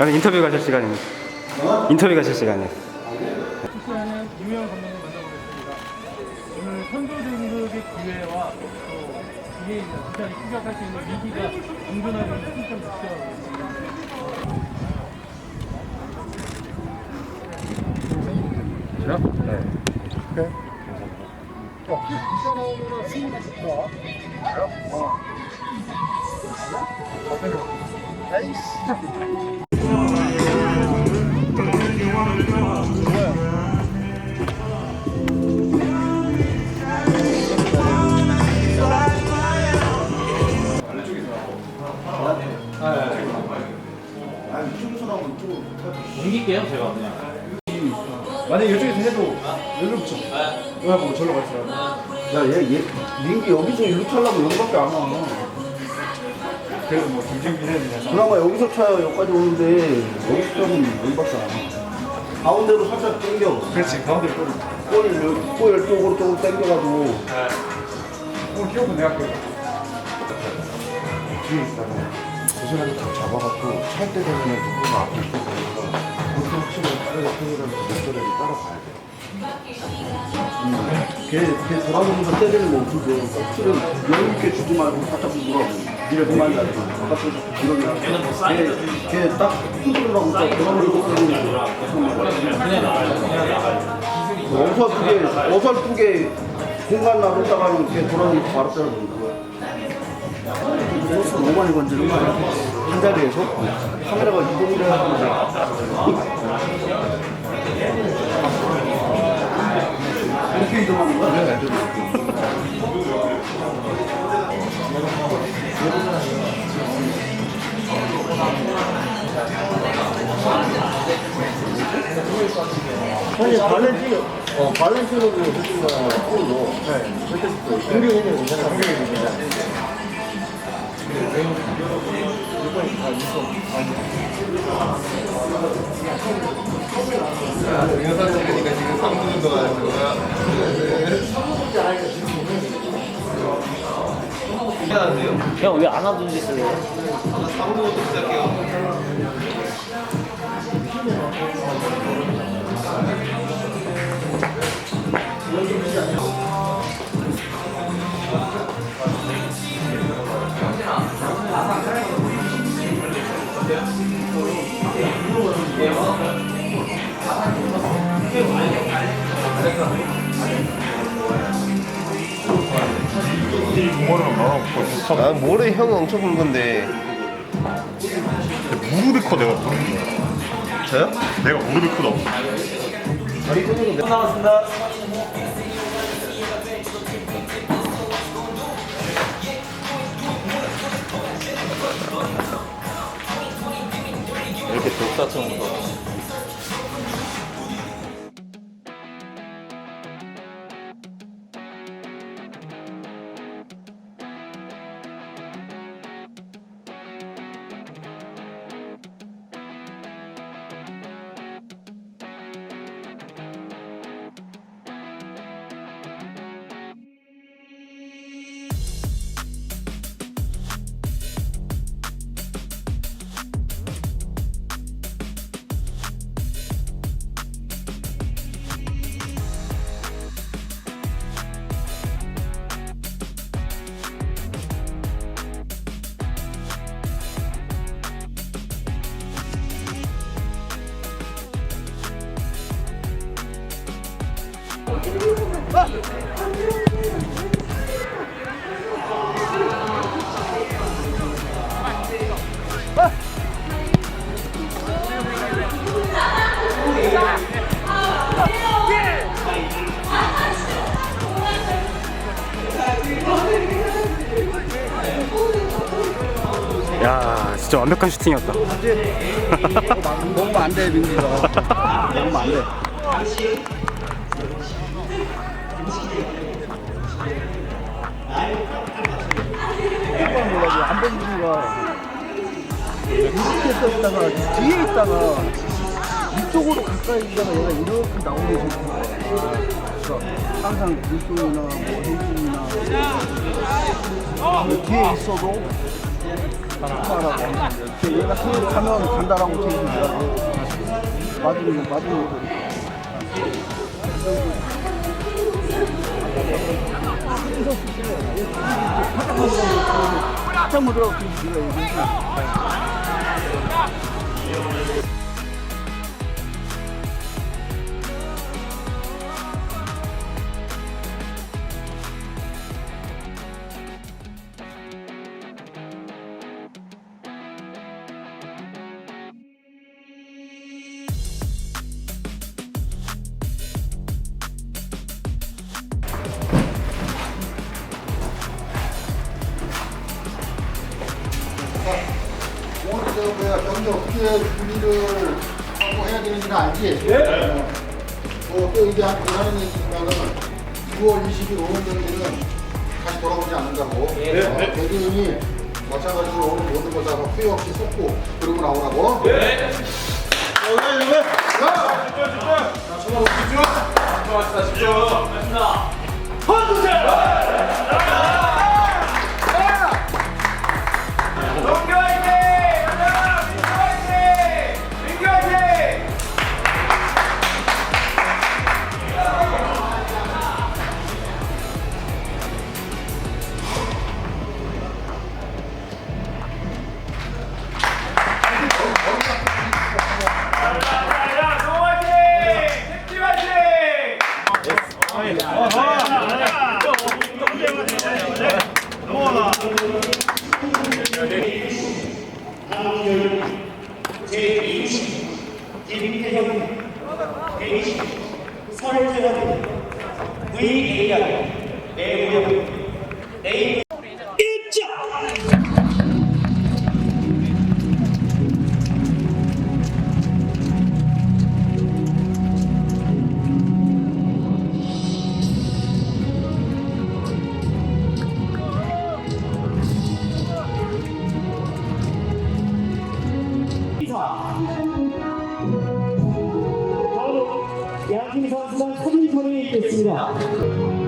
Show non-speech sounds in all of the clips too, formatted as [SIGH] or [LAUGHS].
오늘 [LAUGHS] 인터뷰 가실 시간입니다. 인터뷰 가실 시간이에요. 이게 기사를 추격할 수 있는 위기가 공존하고 있는 승점 지켜가고 있습니다. 옮길게요 제가 그냥 만약에 이쪽에서 해도 여기로 붙여. 여기 하고 절로 갈 사람. 야, 얘, 얘, 민기 여기서 일로 차려고 여기밖에 안 와. 그래도 뭐 김정민 해야 되냐. 그나마 여기서 차야 여기까지 오는데 여기서 차면 여기밖에 안 와. 가운데로 살짝 당겨. 그렇지 가운데 또 골을 여기, 골 쪽으로 쪽으로 당겨가지고 오늘 기억은 내가 그 뒤에 있다가 고생하게 다 잡아갖고 찰때 되면 누구가 앞에 있고 빠르게 평이라는 목소리를 따라가야 돼. 음. 걔, 걔 돌아보면서 때리는 거 없으세요. 확실히 여유 있게 주지 말고 살짝 물어. 니네 그만 가지. 바깥에서 이러면 걔, 걔딱 흔들으라고 딱 돌아보면서 때리는 거. 어설프게, 어설프게 공간 나눴다가는 걔 돌아보면서 바로 때려버린다. 버스 너무 많이 건지는 거 아니야? 한 자리에서? 카메라가 이동을 해야 되는데 이동하는 거야? 네. 아니 발렌티 어 발렌티노도 해준 거야. 폴로. 네. 그때부터 공격이 괜찮아. 공격이 괜찮아 형 왜 안 하던 짓을 해? 아 모래 형은 엄청 큰 건데 무릎이 커 내가 거야. 저요? 내가 무릎이 크다. 이렇게 독사처럼 야, 진짜 완벽한 슈팅이었다. 먹으면 안돼 민기가 먹으면 안돼 깜짝 놀라고 안본 분이가 이렇게 서 있다가 뒤에 있다가 이쪽으로 가까이 있다가 얘가 이렇게 나오는 게 좋은 거야. 그러니까 항상 일동이나 뭐 혜진이나 그 뒤에 있어도 하라고 이렇게 얘가 뒤에 가면 간다라고 얘기하고 맞으면 맞으면 그렇게 네가 얘기했어. 오늘 경기 어떻게 준비를 하고 해야 되는지는 알지? 예. 뭐또 이제 한 하는 얘기지만은 6월 20일 오는 경기는 다시 돌아오지 않는다고. 예. 어, 대기인이 마찬가지로 오늘 모든 걸 다 후회 없이 쏟고 그러고 나오라고. 예. 강동열 제20 김태형 120 설태원 양팀 선수가 사진터에 있겠습니다.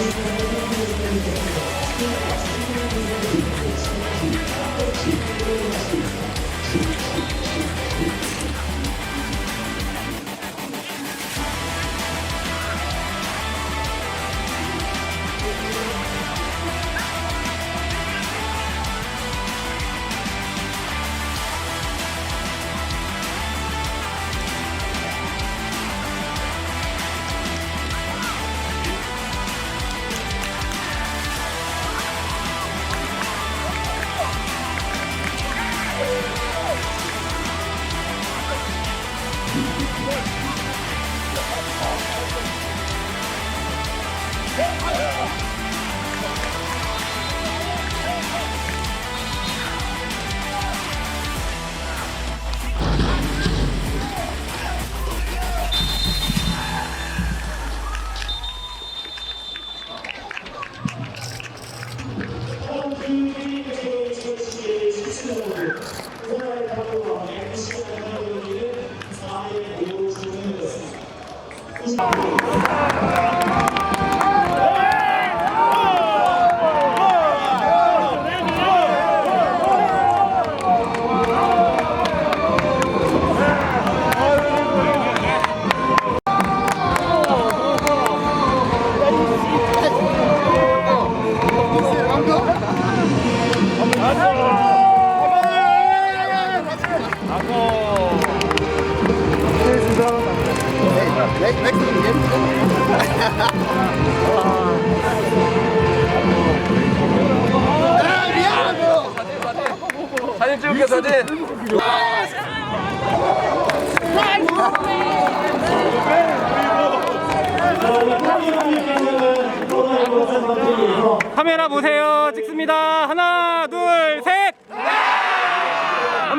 카메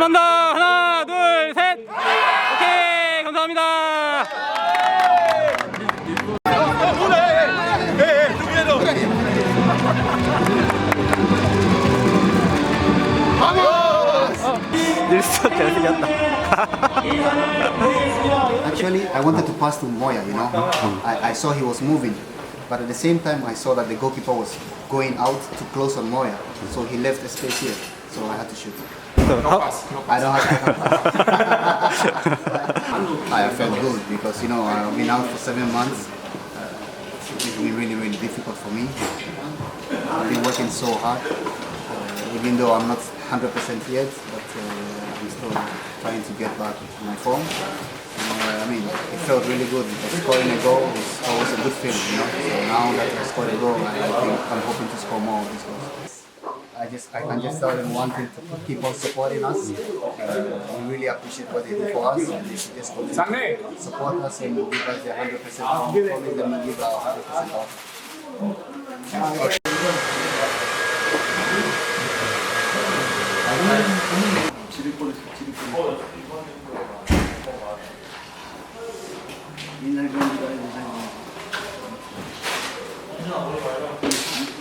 더. 하나, 둘, 셋. 오케이. 감사합니다. 닐스 잘생겼다. Actually, I wanted to pass to Moya, you know. I, I saw he was moving, but at the same time, I saw that the goalkeeper was going out to close on Moya, so he left the space here, so I had to shoot. I don't have [LAUGHS] I felt good because, you know, I've been out for seven months. Uh, it's been really, really difficult for me. I've been working so hard, uh, even though I'm not 100% yet, but uh, I'm still trying to get back to my form. Uh, I mean, it felt really good because scoring a goal was always a good feeling, you know. So now that I scored a goal, I, I think I'm hoping to score more of these goals. I just, I can just tell them one thing to keep on supporting us. Uh, we really appreciate what they do for us, and they should just continue to support us and give us the 100% off. Promise them to give our 100% off.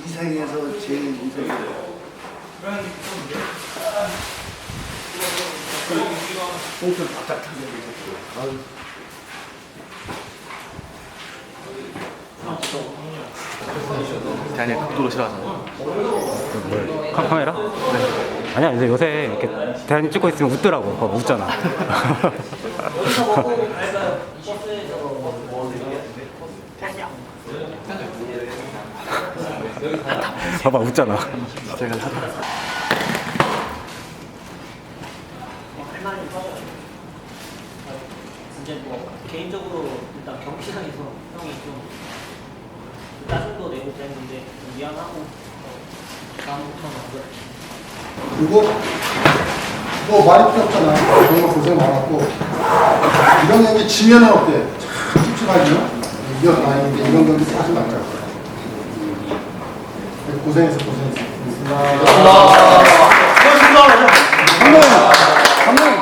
이상에서 제일 이상. 대한이 극도로 싫어하잖아. 카- 카메라? 네. 아니야, 근데 요새 이렇게 대한이 찍고 있으면 웃더라고. [LAUGHS] 봐봐, 웃잖아. 봐봐, 웃잖아. 이제 뭐 개인적으로 일단 경기장에서 형이 좀 짜증도 내고 그랬는데 좀 미안하고 어, 다음부터는 안 그래. 그리고 뭐 말이 필요 없잖아. 정말 고생 많았고 이런 경기 지면은 어때? 참 찝찝하죠? 이겨나는데 이런 경기 하지 말자고. 고생했어 고생했어. 고맙습니다. 고맙습니다. 감독님, 감독님.